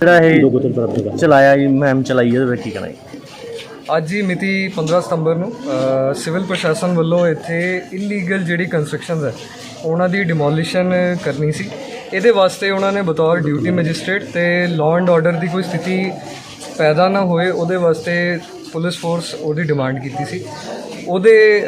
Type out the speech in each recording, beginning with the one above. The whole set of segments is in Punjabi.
ਜਿਹੜਾ ਇਹ ਚਲਾਇਆ ਜੀ ਮੈਮ ਚਲਾਈ ਇਹਦੇ ਵਿੱਚ ਕੀ ਅੱਜ ਹੀ ਮਿਤੀ 15 ਸਤੰਬਰ ਨੂੰ ਅ, ਸਿਵਲ ਪ੍ਰਸ਼ਾਸਨ ਵੱਲੋਂ ਇੱਥੇ ਇਲੀਗਲ ਜਿਹੜੀ ਕੰਸਟਰਕਸ਼ਨਸ ਹੈ ਉਹਨਾਂ ਦੀ ਡਿਮੋਲੀਸ਼ਨ ਕਰਨੀ ਸੀ। ਇਹਦੇ ਵਾਸਤੇ ਉਹਨਾਂ ਨੇ ਬਤੌਰ ਡਿਊਟੀ ਮੈਜਿਸਟ੍ਰੇਟ ਤੇ ਲਾਅ ਐਂਡ ਆਰਡਰ ਦੀ ਕੋਈ ਸਥਿਤੀ ਪੈਦਾ ਨਾ ਹੋਏ ਉਹਦੇ ਵਾਸਤੇ ਪੁਲਿਸ ਫੋਰਸ ਉਹਦੀ ਡਿਮਾਂਡ ਕੀਤੀ ਸੀ। ਉਹਦੇ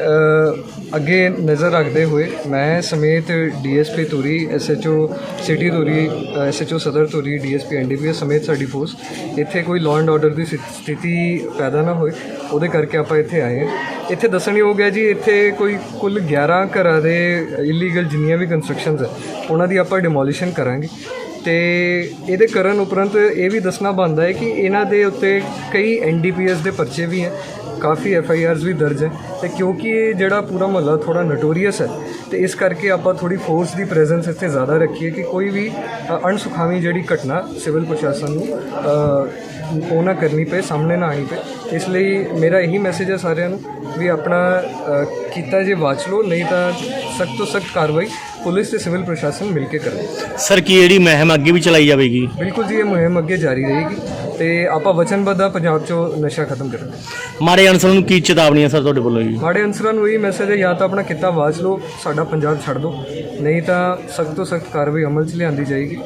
ਅੱਗੇ ਨਜ਼ਰ ਰੱਖਦੇ ਹੋਏ ਮੈਂ ਸਮੇਤ DSP Dhuri SHO city Dhuri SHO ਸਦਰ ਧੂਰੀ ਡੀਐਸਪੀ ਐਨਡੀਪੀਐਸ ਸਮੇਤ ਸਾਡੀ ਫੋਰਸ, ਇੱਥੇ ਕੋਈ ਲਾਅ ਐਂਡ ਆਰਡਰ ਦੀ ਸਥਿ- ਸਥਿਤੀ ਪੈਦਾ ਨਾ ਹੋਏ, ਉਹਦੇ ਕਰਕੇ ਆਪਾਂ ਇੱਥੇ ਆਏ ਹਾਂ। ਇੱਥੇ ਦੱਸਣਯੋਗ ਹੈ ਜੀ, ਇੱਥੇ ਕੋਈ ਕੁੱਲ 11 ਘਰਾਂ ਦੇ ਇਲੀਗਲ ਜਿੰਨੀਆਂ ਵੀ ਕੰਸਟਰਕਸ਼ਨਸ ਹੈ, ਉਹਨਾਂ ਦੀ ਆਪਾਂ ਡਿਮੋਲੀਸ਼ਨ ਕਰਾਂਗੇ। ਤੇ ਇਹਦੇ ਕਰਨ ਉਪਰੰਤ ਇਹ ਵੀ ਦੱਸਣਾ ਬਣਦਾ ਹੈ ਕਿ ਇਹਨਾਂ ਦੇ ਉੱਤੇ ਕਈ ਐਨਡੀਪੀਐਸ ਦੇ ਪਰਚੇ ਵੀ ਹੈ। ਕਾਫੀ ਐਫ ਆਈ ਆਰਸ ਵੀ ਦਰਜ ਹੈ ਤੇ ਕਿਉਂਕਿ ਇਹ ਜਿਹੜਾ ਪੂਰਾ ਮਹੱਲਾ ਥੋੜਾ ਨਟੋਰੀਅਸ ਹੈ ਤੇ ਇਸ ਕਰਕੇ ਆਪਾਂ ਥੋੜੀ ਫੋਰਸ ਦੀ ਪ੍ਰੈਜ਼ੈਂਸ ਇੱਥੇ ਜ਼ਿਆਦਾ ਰੱਖੀਏ ਕਿ ਕੋਈ ਵੀ ਅ, ਅਣਸੁਖਾਵੀ ਜਿਹੜੀ ਘਟਨਾ ਸਿਵਲ ਪ੍ਰਸ਼ਾਸਨ ਨੂੰ ਉਹ ਨਾ ਕਰਨੀ ਪਏ ਸਾਹਮਣੇ ਨਾ ਆਣੀ ਪਏ। ਇਸ ਲਈ ਮੇਰਾ ਇਹੀ ਮੈਸੇਜ ਹੈ ਸਾਰਿਆਂ ਨੂੰ ਵੀ ਆਪਣਾ ਕੀਤਾ ਜੇ ਵਾਚ ਲਓ ਨਹੀਂ ਤਾਂ ਸਖਤ ਤੋਂ ਸਖਤ ਕਾਰਵਾਈ ਪੁਲਿਸ ਤੇ ਸਿਵਲ ਪ੍ਰਸ਼ਾਸਨ ਮਿਲ ਕੇ ਕਰੇ। ਸਰ ਕੀ ਜਿਹੜੀ ਮਹਿਮ ਅੱਗੇ ਵੀ ਚਲਾਈ ਜਾਵੇਗੀ? ਬਿਲਕੁਲ ਜੀ ਇਹ ਮੁਹਿੰਮ ਅੱਗੇ ਜਾਰੀ ਰਹੇਗੀ ਤੇ ਆਪਾਂ ਵਚਨਬੱਧ ਆ ਪੰਜਾਬ 'ਚੋਂ ਨਸ਼ਾ ਖਤਮ ਕਰਨ ਮਾੜੇ ਅਨਸਰਾਂ ਨੂੰ ਕੀ ਚੇਤਾਵਨੀ ਹੈ ਸਰ ਤੁਹਾਡੇ ਵੱਲੋਂ ਜੀ? ਮਾੜੇ ਅਨਸਰਾਂ ਨੂੰ ਇਹ ਮੈਸੇਜ ਹੈ ਜਾਂ ਤਾਂ ਆਪਣਾ ਕਿੱਤਾ ਵਾਚ ਲਓ ਸਾਡਾ ਪੰਜਾਬ ਛੱਡ ਦਿਓ। ਨਹੀਂ ਤਾਂ ਸਖਤ ਤੋਂ ਸਖਤ ਕਾਰਵਾਈ ਅਮਲ 'ਚ ਲਿਆਂਦੀ ਜਾਏਗੀ।